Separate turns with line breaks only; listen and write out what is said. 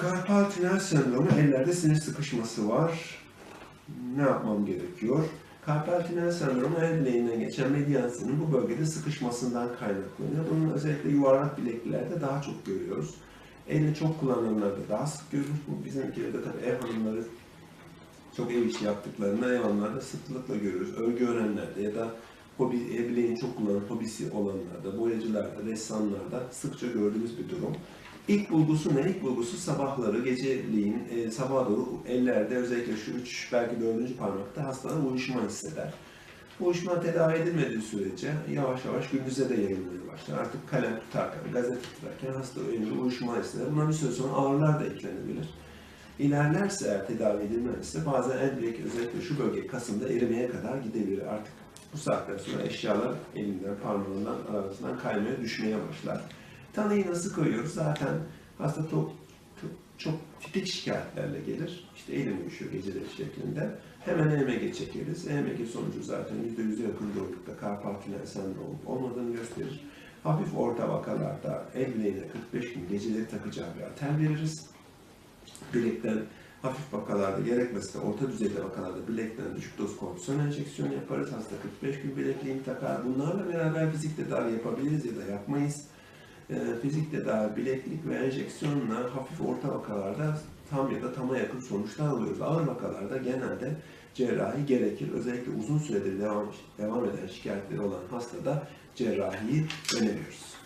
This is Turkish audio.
Karpal tünel sendromu ellerde sinir sıkışması var. Ne yapmam gerekiyor? Karpal tünel sendromu el bileğinden geçen medyan sinirinin bu bölgede sıkışmasından kaynaklanıyor. Bunun özellikle yuvarlak bileklilerde daha çok görüyoruz. Elini çok kullananlarda daha sık görülür. Bu bizim ülkede tabii ev hanımları çok ev işi yaptıklarında ev hanımlarda sıklıkla görüyoruz. Örgü örenlerde ya da hobi, el bileğini çok kullanan hobisi olanlarda, boyacılarda, ressamlarda sıkça gördüğümüz bir durum. İlk bulgusu ne? İlk bulgusu sabahları, geceliğin, e, sabaha doğru ellerde özellikle şu üç, belki dördüncü parmakta hastalar uyuşma hisseder. Bu uyuşma tedavi edilmediği sürece yavaş yavaş gündüze de yayılmaya başlar. Artık kalem tutarken, gazete tutarken hasta önce uyuşma hisseder. Buna bir süre sonra ağrılar da eklenebilir. İlerlerse eğer tedavi edilmezse bazen el bilek özellikle şu bölge kasında erimeye kadar gidebilir. Artık bu saatten sonra eşyalar elinden, parmağından, arasından kaymaya, düşmeye başlar. Tanıyı nasıl koyuyoruz? Zaten hasta çok, çok, çok tipik şikayetlerle gelir. İşte elim uyuşuyor geceleri şeklinde. Hemen EMG çekeriz. EMG sonucu zaten %100'e yakın doğrulukta karpal tünel sendromu olup olmadığını gösterir. Hafif orta vakalarda el bileğine 45 gün geceleri takacağı bir atel veririz. Bilekten hafif vakalarda gerekmezse orta düzeyde vakalarda bilekten düşük doz kortizon enjeksiyon yaparız. Hasta 45 gün bilekliğini takar. Bunlarla beraber fizik tedavi yapabiliriz ya da yapmayız. Ee, fizik tedavi, bileklik ve enjeksiyonla hafif orta vakalarda tam ya da tama yakın sonuçlar alıyoruz. Ağır vakalarda genelde cerrahi gerekir. Özellikle uzun süredir devam, devam eden şikayetleri olan hastada cerrahiyi öneriyoruz.